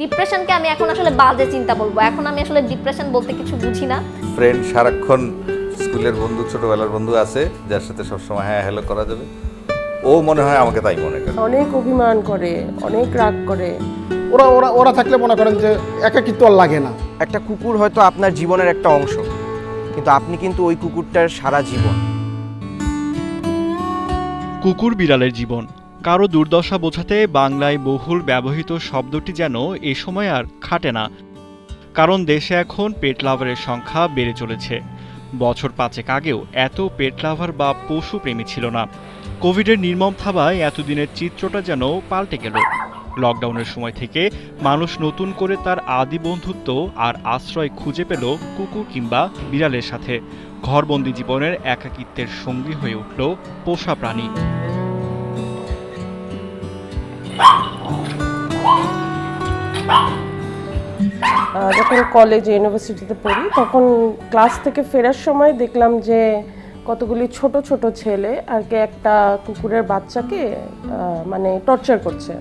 ডিপ্রেশনকে আমি এখন আসলে বাজে চিন্তা বলব। এখন আমি আসলে ডিপ্রেশন বলতে কিছু বুঝি না। ফ্রেন্ড সারাক্ষণ স্কুলের বন্ধু ছোটবেলার বন্ধু আছে যার সাথে সবসময় হ্যাঁ হ্যালো করা যাবে। ও মনে হয় আমাকে তাই মনে করে। অনেক অভিমান করে অনেক রাগ করে। ওরা ওরা ওরা থাকলে মনে করেন যে একাকিত্ব আর লাগে না। একটা কুকুর হয়তো আপনার জীবনের একটা অংশ কিন্তু আপনি কিন্তু ওই কুকুরটার সারা জীবন। কুকুর বিড়ালের জীবন। কারও দুর্দশা বোঝাতে বাংলায় বহুল ব্যবহৃত শব্দটি যেন এ সময় আর খাটে না, কারণ দেশে এখন পেট লাভারের সংখ্যা বেড়ে চলেছে। বছর পাঁচেক আগেও এত পেট লাভার বা পশু প্রেমী ছিল না। কোভিডের নির্মম থাবায় এতদিনের চিত্রটা যেন পাল্টে গেল। লকডাউনের সময় থেকে মানুষ নতুন করে তার আদি বন্ধুত্ব আর আশ্রয় খুঁজে পেল কুকুর কিংবা বিড়ালের সাথে। ঘরবন্দি জীবনের একাকিত্বের সঙ্গী হয়ে উঠল পোষা প্রাণী। যখন কলেজে ইউনিভার্সিটিতে পড়ি, তখন ক্লাস থেকে ফেরার সময় দেখলাম যে কতগুলি ছোট ছোট ছেলে আর কি একটা কুকুরের বাচ্চাকে মানে টর্চার করছে।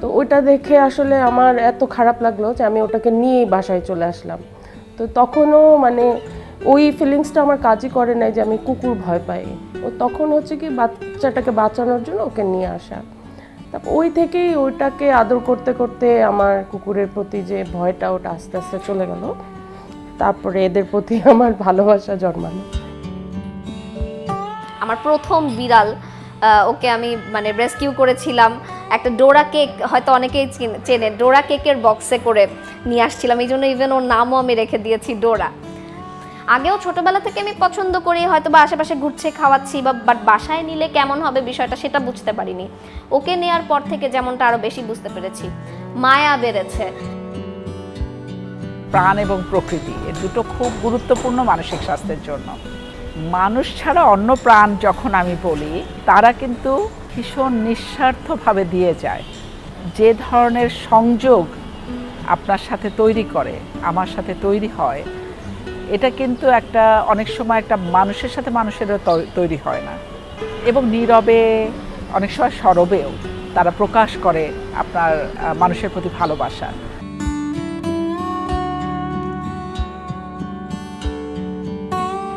তো ওইটা দেখে আসলে আমার এত খারাপ লাগল যে আমি ওটাকে নিয়েই বাসায় চলে আসলাম। তো তখনও মানে ওই ফিলিংসটা আমার কাজই করে নাই যে আমি কুকুর ভয় পাই। ও তখন হচ্ছে কি বাচ্চাটাকে বাঁচানোর জন্য ওকে নিয়ে আসা। তারপর ওই থেকেই ওইটাকে আদর করতে করতে আমার কুকুরের প্রতি যে ভয়টা ওটা আস্তে আস্তে চলে গেল। তারপরে এদের প্রতি আমার ভালোবাসা জন্মালো। আমার প্রথম বিড়াল ওকে আমি মানে রেস্কিউ করেছিলাম। একটা ডোরা কেক, হয়তো অনেকেই চেনে ডোরা কেকের বক্সে করে নিয়ে আসছিলাম। এই জন্য ইভেন ওর নামও আমি রেখে দিয়েছি ডোরা। আগেও ছোটবেলা থেকে আমি পছন্দ করি হয়তো বা আশেপাশে ঘুরছে, খাওয়াচ্ছি, বা বাট বাসায় নিলে কেমন হবে বিষয়টা সেটা বুঝতে পারিনি। ওকে নেওয়ার পর থেকে যেমনটা আরও বেশি বুঝতে পেরেছি। মায়া বেড়েছে। প্রাণ এবং প্রকৃতি, এ দুটো খুব গুরুত্বপূর্ণ মানসিক স্বাস্থ্যের জন্য। মানুষ ছাড়া অন্য প্রাণ যখন আমি বলি, তারা কিন্তু ভীষণ নিঃস্বার্থভাবে দিয়ে যায়। যে ধরনের সংযোগ আপনার সাথে তৈরি করে, আমার সাথে তৈরি হয় এটা কিন্তু একটা, অনেক সময় একটা মানুষের সাথে মানুষেরও তৈ- তৈরি হয় না। এবং নীরবে, অনেক সময় সরবেও তারা প্রকাশ করে আপনার মানুষের প্রতি ভালোবাসা।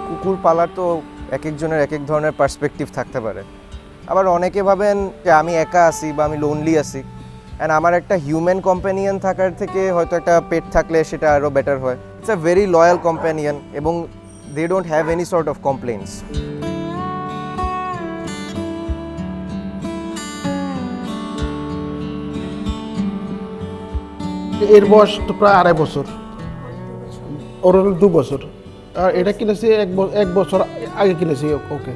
কুকুর পালার তো এক একজনের এক এক ধরনের পার্সপেক্টিভ থাকতে পারে। আবার অনেকে ভাবেন যে আমি একা আছি বা আমি লোনলি আছি। অ্যান্ড আমার একটা হিউম্যান কম্প্যানিয়ন থাকার থেকে হয়তো একটা পেট থাকলে সেটা আরও বেটার হয়। It's a very loyal companion এবং they don't have any sort of complaints এর বয়স তো প্রায় আড়াই বছর। ওর দু বছর। আর এটা কিনেছি এক এক বছর আগে কিনেছি, ওকে।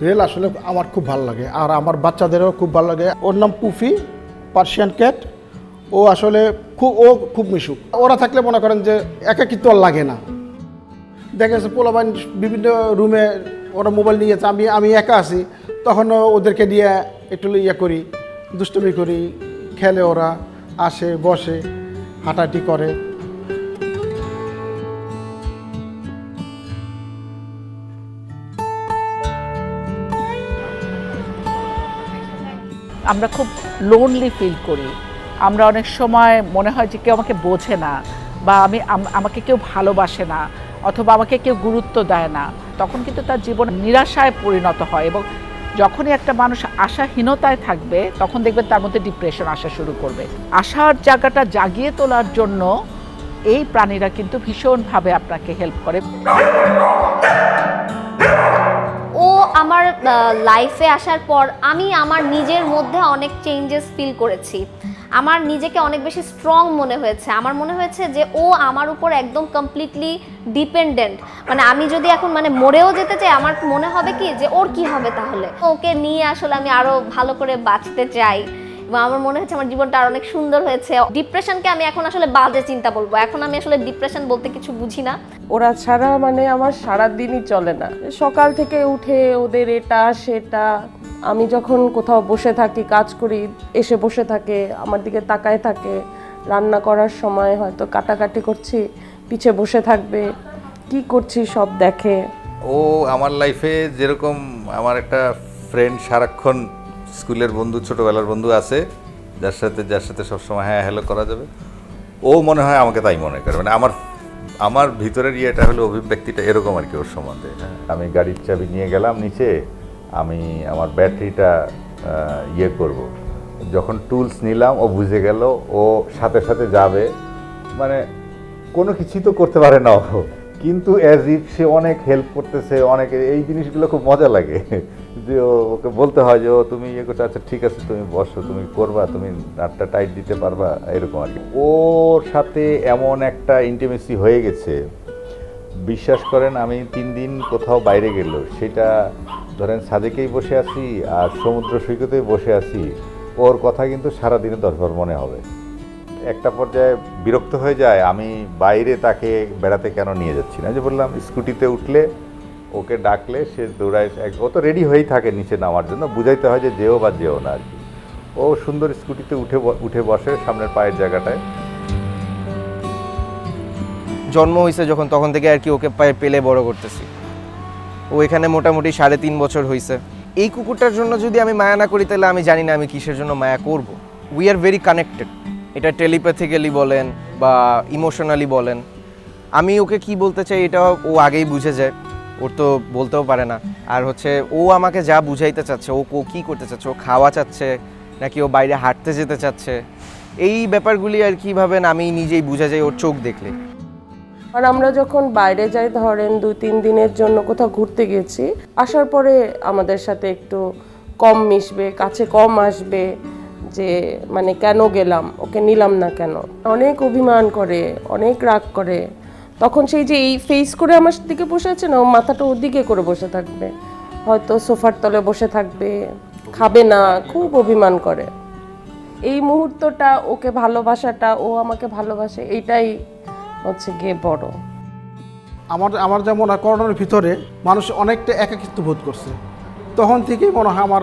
বেল আসলে আমার খুব ভালো লাগে। আর আমার বাচ্চাদেরও খুব ভালো লাগে। ওর নাম পুফি পার্সিয়ান ক্যাট ও আসলে খুব, ও খুব মিশুক। ওরা থাকলে মনে করেন যে একাকিত্ব আর লাগে না। দেখা যাচ্ছে পোলাবাইন বিভিন্ন রুমে ওরা মোবাইল নিয়ে যাচ্ছে, আমি আমি একা আছি, তখন ওদেরকে নিয়ে একটু ইয়ে করি, দুষ্টুমি করি, খেলে ওরা, আসে, বসে, হাঁটাহাঁটি করে। আমরা খুব লোনলি ফিল করি। আমরা অনেক সময় মনে হয় যে কেউ আমাকে বোঝে না বা আমি আমাকে কেউ ভালোবাসে না অথবা আমাকে কেউ গুরুত্ব দেয় না, তখন কিন্তু তার জীবন নিরাশায় পরিণত হয় এবং যখনই একটা মানুষ আশাহীনতায় থাকবে, তখন দেখবেন তার মধ্যে ডিপ্রেশন আসা শুরু করবে। আশার জায়গাটা জাগিয়ে তোলার জন্য এই প্রাণীরা কিন্তু ভীষণভাবে আপনাকে হেল্প করে। লাইফে আসার পর আমি আমার নিজের মধ্যে অনেক চেঞ্জেস ফিল করেছি। আমার নিজেকে অনেক বেশি স্ট্রং মনে হয়েছে। আমার মনে হয়েছে যে ও আমার উপর একদম কমপ্লিটলি ডিপেন্ডেন্ট মানে আমি যদি এখন মানে মরেও যেতে চাই, আমার মনে হবে কি যে ওর কি হবে তাহলে? ওকে নিয়ে আসলে আমি আরও ভালো করে বাঁচতে চাই। এবং আমার মনে হচ্ছে আমার জীবনটা আর অনেক সুন্দর হয়েছে। ডিপ্রেশনকে আমি এখন আসলে বাজে চিন্তা বলব। এখন আমি আসলে ডিপ্রেশন বলতে কিছু বুঝি না। ওরা ছাড়া মানে আমার সারা দিনই চলে না। সকাল থেকে উঠে ওদের এটা সেটা আমি যখন কোথাও বসে থাকি কাজ করি এসে বসে থাকে আমার দিকে তাকায় থাকে রান্না করার সময় হয়তো কাটাকাটি করছি পিছে বসে থাকবে কি করছি সব দেখে। ও আমার লাইফে যেরকম আমার একটা ফ্রেন্ড সারাক্ষণ স্কুলের বন্ধু, ছোটোবেলার বন্ধু আছে, যার সাথে যার সাথে সবসময় হ্যাঁ হ্যালো করা যাবে। ও মনে হয় আমাকে তাই মনে করে। মানে আমার আমার ভিতরের ইয়েটা হলো অভিব্যক্তিটা এরকম আর কি ওর সম্বন্ধে। হ্যাঁ আমি গাড়ির চাবি নিয়ে গেলাম নিচে, আমি আমার ব্যাটারিটা ইয়ে করব। যখন টুলস নিলাম, ও বুঝে গেল, ও সাথে সাথে যাবে। মানে কোনো কিছুই তো করতে পারে না ও। কিন্তু অ্যাজ ইফ সে অনেক হেল্প করতেছে, অনেক, এই জিনিসগুলো খুব মজা লাগে। যে ওকে বলতে হয় যে, ও, তুমি ইয়ে করছ আচ্ছা ঠিক আছে, তুমি বসো, তুমি করবা, তুমি নাটটা টাইট দিতে পারবা, এরকম আর কি। ওর সাথে এমন একটা ইন্টিমেসি হয়ে গেছে। বিশ্বাস করেন, আমি তিন দিন কোথাও বাইরে গেল সেটা ধরেন সাজেকেই বসে আছি আর সমুদ্র সৈকতেই বসে আছি, ওর কথা কিন্তু সারাদিনে দশবার মনে হবে। একটা পর্যায়ে বিরক্ত হয়ে যায়, আমি বাইরে তাকে বেড়াতে কেন নিয়ে যাচ্ছি না? যে বললাম, স্কুটিতে উঠলে ওকে ডাকলে সে দৌড়ায়, এক- ও তো রেডি হয়েই থাকে নিচে নামার জন্য, বুঝাইতে হয় যে যেও বা যেও না আর কি। ও সুন্দর স্কুটিতে উঠে উঠে বসে সামনের পায়ের জায়গাটায়। জন্ম হয়েছে যখন, তখন থেকে আর কি ওকে পায়ে পেলে বড় করতেছি। ও এখানে মোটামুটি সাড়ে তিন বছর হয়েছে এই কুকুরটার জন্য যদি আমি মায়া না করি, তাহলে আমি জানি না আমি কিসের জন্য মায়া করব। উই আর ভেরি কানেক্টেড এটা টেলিপ্যাথিক্যালি বলেন বা ইমোশনালি বলেন। আমি ওকে কি বলতে চাই এটা ও আগেই বুঝে যায়। ওর তো বলতেও পারে না। আর হচ্ছে ও আমাকে যা বুঝাইতে চাচ্ছে, ও ও কী করতে চাচ্ছে, ও খাওয়া চাচ্ছে, নাকি ও বাইরে হাঁটতে যেতে চাচ্ছে, এই ব্যাপারগুলি আর কি ভাবেন আমি নিজেই বুঝে যাই ওর চোখ দেখলে। আর আমরা যখন বাইরে যাই, ধরেন দুই তিন দিনের জন্য কোথাও ঘুরতে গেছি, আসার পরে আমাদের সাথে একটু কম মিশবে, কাছে কম আসবে যে মানে কেন গেলাম? ওকে নিলাম না কেন? অনেক অভিমান করে, অনেক রাগ করে। তখন সেই যে এই ফেস করে আমার দিকে বসে আছে না, ও মাথাটা ওর দিকে করে বসে থাকবে। হয়তো সোফার তলে বসে থাকবে, খাবে না, খুব অভিমান করে। এই মুহূর্তটা, ওকে ভালোবাসাটা, ও আমাকে ভালোবাসে, এইটাই হচ্ছে গিয়ে বড়। আমার আমার যেমন করোনার ভিতরে মানুষ অনেকটা একাকিত্ব বোধ করছে। তখন থেকেই মনে হয় আমার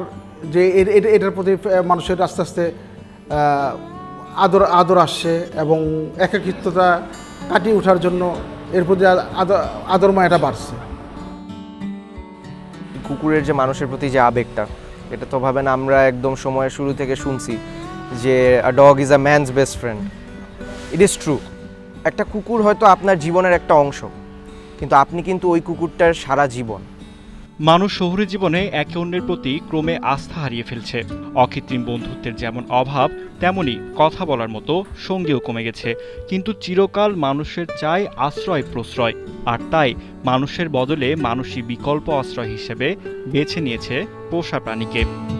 যে এটার প্রতি মানুষের আস্তে আস্তে আদর আদর আসছে এবং একাকিত্বতা কাটিয়ে ওঠার জন্য এর প্রতি আদর মায়াটা বাড়ছে। কুকুরের যে মানুষের প্রতি যে আবেগটা, এটা তো ভাবেন আমরা একদম সময়ের শুরু থেকে শুনছি যে dog is a man's best friend it is true একটা কুকুর হয়তো আপনার জীবনের একটা অংশ, কিন্তু আপনি কিন্তু ওই কুকুরটার সারা জীবন মানুষ শহুরে জীবনে একে অন্যের প্রতি ক্রমে আস্থা হারিয়ে ফেলছে। অকৃত্রিম বন্ধুত্বের যেমন অভাব, তেমনি কথা বলার মতো সঙ্গীও কমে গেছে। কিন্তু চিরকাল মানুষের চাই আশ্রয় প্রশ্রয় আর তাই মানুষের বদলে মানুষই বিকল্প আশ্রয় হিসেবে বেছে নিয়েছে পোষা প্রাণীকে।